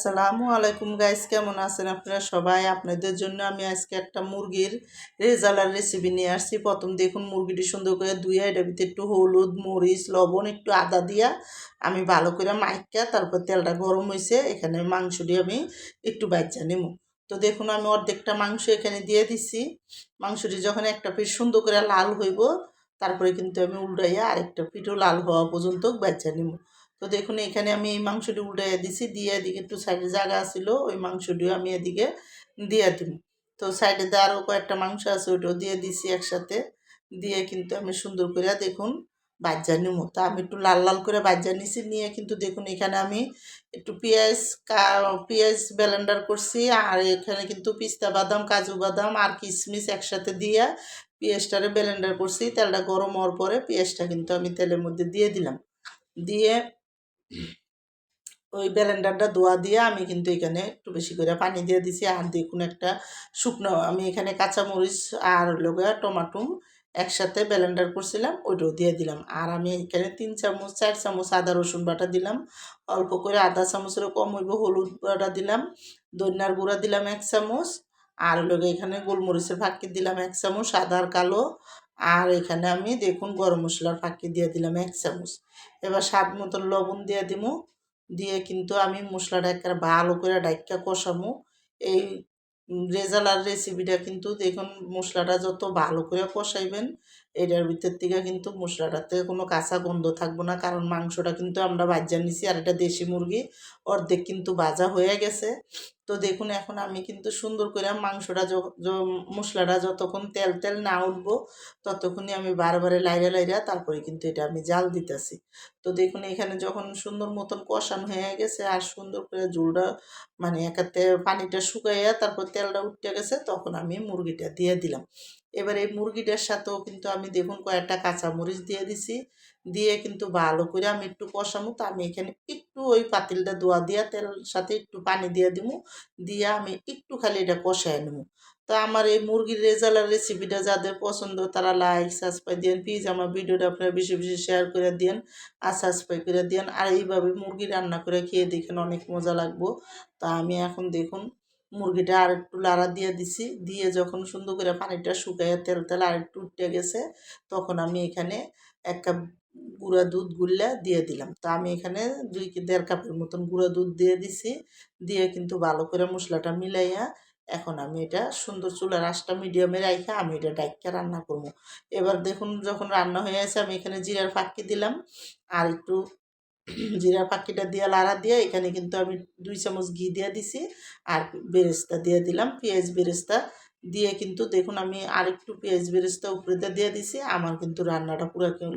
আসসালামু আলাইকুম গাইস কেমন আছেন আপনারা সবাই? আপনাদের জন্য আমি আজকে একটা মুরগির রেজালার রেসিপি নিয়ে আসছি। প্রথম দেখুন মুরগিটি সুন্দর করে ধুয়ে, এটার ভিতরে একটু হলুদ, মরিচ, লবণ, একটু আদা দিয়া আমি ভালো করে মাইকা তারপর তেলটা গরম হয়েছে এখানে মাংসটি আমি একটু বাচ্চা নেব তো দেখুন আমি অর্ধেকটা মাংস এখানে দিয়ে দিছি। মাংসটি যখন একটা পিঠ সুন্দর করে লাল হইব, তারপরে কিন্তু আমি উল্টাইয়া আরেকটা পিঠও লাল হওয়া পর্যন্ত বাচ্চা নেব তো দেখুন, এখানে আমি এই মাংসটি উল্টাইয়া দিছি, দিয়ে এদিকে একটু সাইডে জায়গা ছিল ওই মাংসটিও আমি এদিকে দিয়ে দিব তো সাইডে দিয়ে আরও কয়েকটা মাংস আছে, ওইটাও দিয়ে দিছি একসাথে। দিয়ে কিন্তু আমি সুন্দর করে দেখুন বাজ্যা নিব তা আমি একটু লাল লাল করে বাজ্যা নিছি, নিয়ে কিন্তু দেখুন এখানে আমি একটু পেঁয়াজ পেঁয়াজ ব্লেন্ডার করছি, আর এখানে কিন্তু পিস্তা বাদাম, কাজু বাদাম আর কিশমিশ একসাথে দিয়ে পেঁয়াজটারে ব্লেন্ডার করছি। তেলটা গরম হওয়ার পরে পেঁয়াজটা কিন্তু আমি তেলের মধ্যে দিয়ে দিলাম। দিয়ে ওই ব্লেন্ডারটা ধোয়া দিয়ে আমি কিন্তু এখানে একটু বেশি করে পানি দিয়ে দিছি। আর দেখুন একটা শুকনো, আমি এখানে কাঁচামরিচ আর লোকে টমাটো একসাথে ব্লেন্ডার করছিলাম, ওইটাও দিয়ে দিলাম। আর আমি এখানে তিন চামচ, চার চামচ আদা, রসুন বাটা দিলাম। অল্প করে আদা চামচেরও কম হইব হলুদ বাটা দিলাম। দইনার গুঁড়া দিলাম এক চামচ। আর লোকে এখানে গোলমরিচের ফাঁকি দিলাম এক চামচ সাদার কালো আর এখানে আমি দেখুন গরম মশলার ফাঁকি দিয়ে দিলাম এক চামচ। এবার স্বাদ মতন লবণ দিয়ে দিব দিয়ে কিন্তু আমি মশলাটা একটা ভালো করে ডাইকা কষামো। এই রেজালার রেসিপিটা কিন্তু দেখুন মশলাটা যত ভালো করে কষাইবেন, এটার ভিতর থেকে কিন্তু মশলাটাতে কোনো কাঁচা গন্ধ থাকব না। কারণ মাংসটা কিন্তু আমরা বাজ্যা নিছি আর এটা দেশি মুরগি, অর্ধেক কিন্তু ভাজা হয়ে গেছে। তো দেখুন, এখন আমি কিন্তু সুন্দর করে মাংসটা মশলাটা যতক্ষণ তেল তেল না উঠবো, ততক্ষণই আমি বারবারে লাইরা লাইরা তারপরে কিন্তু এটা আমি জাল দিতেছি। তো দেখুন, এখানে যখন সুন্দর মতন কষানো হয়ে গেছে আর সুন্দর করে ঝুলটা মানে একাতে পানিটা শুকাইয়া তারপর তেলটা উঠতে গেছে, তখন আমি মুরগিটা দিয়ে দিলাম। এবার এই মুরগিটার সাথেও কিন্তু আমি দেখুন কয়েকটা কাঁচামরিচ দিয়ে দিছি। দিয়ে কিন্তু ভালো করে আমি একটু কষামো। তো আমি এখানে একটু ওই পাতিলটা দোয়া দিয়া, তেল সাথে একটু পানি দিয়ে দিব দিয়ে আমি একটু খালি এটা কষায় নেব। তো আমার এই মুরগির রেজালার রেসিপিটা যাদের পছন্দ তারা লাইক সাবস্ক্রাইব দিন প্লিজ আমার ভিডিওটা আপনারা বেশি বেশি শেয়ার করে দিন আর সাবস্ক্রাইব করে দিন আর এইভাবে মুরগি রান্না করে খেয়ে দেখেন অনেক মজা লাগবো। তা আমি এখন দেখুন মুরগিটা আর একটু লাড়া দিয়ে দিছি। দিয়ে যখন সুন্দর করে পানিটা শুকাইয়া তেল তেল আর একটু উঠে গেছে, তখন আমি এখানে এক কাপ গুঁড়া দুধ গুললে দিয়ে দিলাম। তো আমি এখানে দুই দেড় কাপের মতন গুঁড়া দুধ দিয়ে দিছি। দিয়ে কিন্তু ভালো করে মশলাটা মিলাইয়া এখন আমি এটা সুন্দর চুলার আঁচটা মিডিয়ামে রাখা আমি এটা ডাইকা রান্না করব। এবার দেখুন যখন রান্না হয়ে আছে আমি এখানে জিরার ফাঁকি দিলাম। আর একটু জিরা পাখিটা দিয়ে, লাড়া দিয়ে, এখানে কিন্তু আমি দুই চামচ ঘি দিয়ে দিছি আর বেরেস্তা দিয়ে দিলাম। পেঁয়াজ বেরেস্তা দিয়ে কিন্তু দেখুন আমি আরেকটু পেঁয়াজ বেরেস্তা উপরে দিয়ে দিছি, আমার কিন্তু রান্নাটা পুরো ক্লিয়ার